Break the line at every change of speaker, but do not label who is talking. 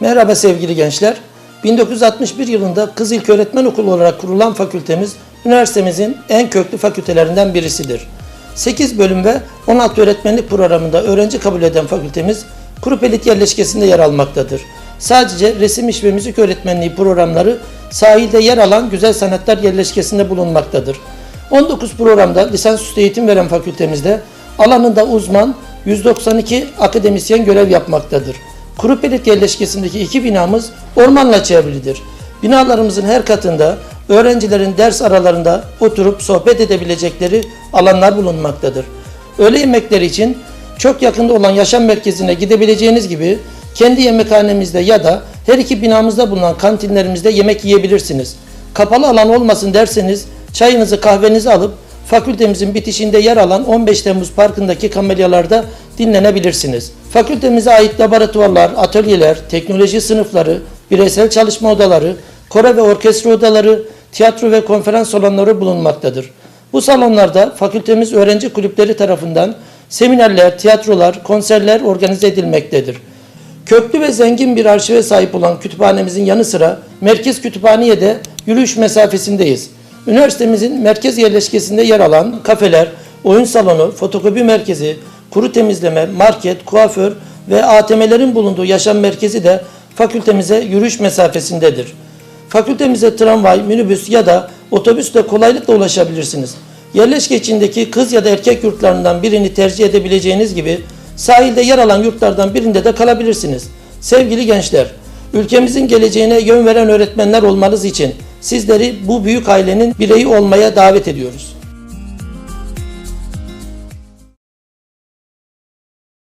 Merhaba sevgili gençler. 1961 yılında Kız İlköğretmen Okulu olarak kurulan fakültemiz üniversitemizin en köklü fakültelerinden birisidir. 8 bölüm ve 16 öğretmenlik programında öğrenci kabul eden fakültemiz Kurupelit yerleşkesinde yer almaktadır. Sadece resim iş ve müzik öğretmenliği programları sahilde yer alan Güzel Sanatlar yerleşkesinde bulunmaktadır. 19 programda lisansüstü eğitim veren fakültemizde alanında uzman 192 akademisyen görev yapmaktadır. Kurupelit yerleşkesindeki iki binamız ormanla çevrilidir. Binalarımızın her katında öğrencilerin ders aralarında oturup sohbet edebilecekleri alanlar bulunmaktadır. Öğle yemekleri için çok yakında olan yaşam merkezine gidebileceğiniz gibi kendi yemekhanemizde ya da her iki binamızda bulunan kantinlerimizde yemek yiyebilirsiniz. Kapalı alan olmasın derseniz çayınızı kahvenizi alıp fakültemizin bitişinde yer alan 15 Temmuz Parkı'ndaki kamelyalarda dinlenebilirsiniz. Fakültemize ait laboratuvarlar, atölyeler, teknoloji sınıfları, bireysel çalışma odaları, koro ve orkestra odaları, tiyatro ve konferans salonları bulunmaktadır. Bu salonlarda fakültemiz öğrenci kulüpleri tarafından seminerler, tiyatrolar, konserler organize edilmektedir. Köklü ve zengin bir arşive sahip olan kütüphanemizin yanı sıra Merkez Kütüphane'ye de yürüyüş mesafesindeyiz. Üniversitemizin merkez yerleşkesinde yer alan kafeler, oyun salonu, fotokopi merkezi, kuru temizleme, market, kuaför ve ATM'lerin bulunduğu yaşam merkezi de fakültemize yürüyüş mesafesindedir. Fakültemize tramvay, minibüs ya da otobüsle kolaylıkla ulaşabilirsiniz. Yerleşke içindeki kız ya da erkek yurtlarından birini tercih edebileceğiniz gibi sahilde yer alan yurtlardan birinde de kalabilirsiniz. Sevgili gençler, ülkemizin geleceğine yön veren öğretmenler olmanız için sizleri bu büyük ailenin bireyi olmaya davet ediyoruz.